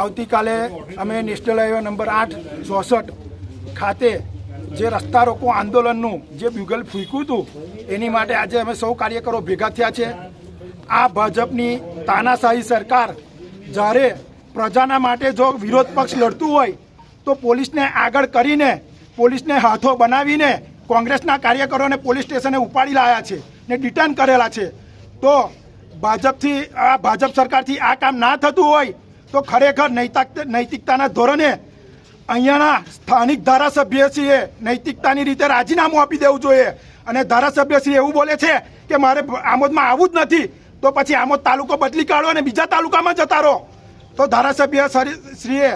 આવતીકાલે અમે national highway number આઠ, ચોસઠ ખાતે જે રસ્તા રોકો આંદોલનનું જે બ્યુગલ ફૂંક્યું હતું, એની માટે આજે અમે સૌ કાર્યકરો ભેગા થયા છે. આ ભાજપની તાનાશાહી સરકાર જ્યારે પ્રજાના માટે જો વિરોધ પક્ષ લડતું હોય, તો પોલીસને આગળ કરીને, પોલીસને હાથો બનાવીને કોંગ્રેસના કાર્યકરોને પોલીસ સ્ટેશને ઉપાડી લાયા છે ને ડિટેન કરેલા છે. તો ભાજપથી, આ ભાજપ સરકારથી આ કામ ના થતું હોય તો ખરેખર નૈતિક, નૈતિકતાના ધોરણે અહીંયાના સ્થાનિક ધારાસભ્યશ્રીએ નૈતિકતાની રીતે રાજીનામું આપી દેવું જોઈએ. અને ધારાસભ્યશ્રી એવું બોલે છે કે મારે આમોદમાં આવવું જ નથી, તો પછી આમોદ તાલુકો બદલી કાઢો અને બીજા તાલુકામાં જતા રહો. તો ધારાસભ્ય શ્રી- શ્રીએ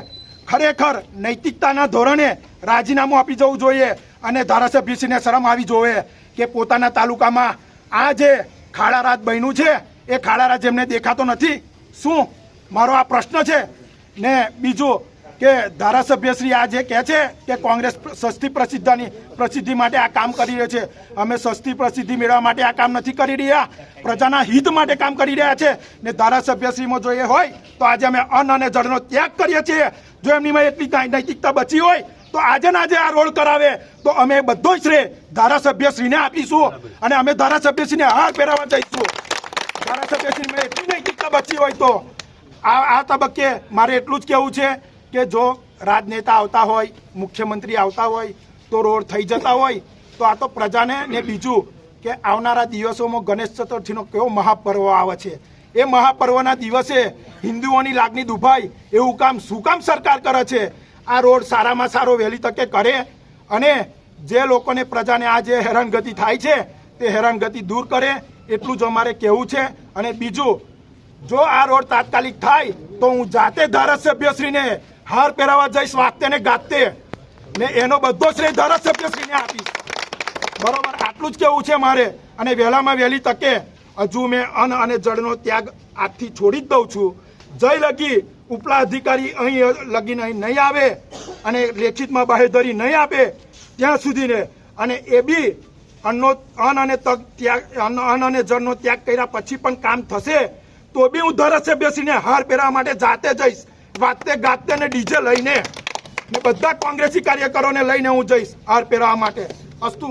ખરેખર નૈતિકતાના ધોરણે રાજીનામું આપી જવું જોઈએ અને ધારાસભ્યશ્રીને શરમ આવી જોઈએ કે પોતાના તાલુકામાં આ જે ખાડા રાત બન્યું છે એ ખાડારા એમને દેખાતો નથી. શું? મારો આ પ્રશ્ન છે. ને બીજું કે ધારાસભ્યશ્રી આ જે કહે છે કે કોંગ્રેસ સસ્તી પ્રસિદ્ધાની પ્રસિદ્ધિ માટે આ કામ કરી રહ્યો છે. અમે સસ્તી પ્રસિદ્ધિ મેળવવા માટે આ કામ નથી કરી રહ્યા. પ્રજાના હિત માટે કામ કરી રહ્યા છે. ને ધારાસભ્યશ્રીમાં જો એ હોય, તો આજે અમે અન્ન અને જળનો ત્યાગ કરીએ છીએ. જો એમનીમાં એટલી નૈતિકતા બચી હોય, તો આજે ને આજે આ રોડ કરાવે. તો અમે બધો જ શ્રેય ધારાસભ્યશ્રીને આપીશું. અને અમે ધારાસભ્યશ્રીને હાર પહેરાવવા જઈશું. ધારાસભ્યશ્રીમાં એટલી નૈતિકતા બચી હોય તો? આ આ તબક્કે મારે એટલું જ કહેવું છે કે જો રાજનેતા આવતા હોય, મુખ્યમંત્રી આવતા હોય, તો રોડ થઈ જતા હોય, તો આ તો પ્રજાને ને બીજું કે આવનારા દિવસોમાં ગણેશ ચતુર્થીનો કેવો મહાપર્વ આવે છે. એ મહાપર્વના દિવસે હિન્દુઓની લાગણી દુભાય, એવું કામ શું કામ સરકાર કરે છે? આ રોડ સારામાં સારો વહેલી તકે કરે અને જે લોકોને પ્રજાને આ જે હેરાનગતિ થાય છે, તે હેરાનગતિ દૂર કરે એટલું જ અમારે કહેવું છે. અને બીજું, જો આ રોડ તાત્કાલિક થાય, તો હું જાતે ધારાસભ્યશ્રીને હાર પહેરાવા જઈશ, વાગતે ને ગાતે ને એનો બધો શ્રેય ધારાસભ્યશ્રીને આપીશ. બરોબર, આટલું જ કહેવું છે મારે. અને વહેલામાં વહેલી તકે હજુ મેં અન્ન અને જળનો ત્યાગ આજથી છોડી જ દઉં છું. જય લગી, ઉપલા અધિકારી અહીં લગીને અહીં નહીં આવે અને લેખિતમાં બાહેધરી નહીં આપે ત્યાં સુધીને. અને એ બી અન્નનો અન્ન અને તક ત્યાગ અન્ન અને જળનો ત્યાગ કર્યા પછી પણ કામ થશે, તો બી હું ધરસે બેસીને હાર પહેરવા માટે જાતે જઈશ. વાતે ગાતે ને ડીજે લઈને ને બધા કોંગ્રેસી કાર્યકરોને લઈને હું જઈશ હાર પહેરવા માટે. અસ્તુ.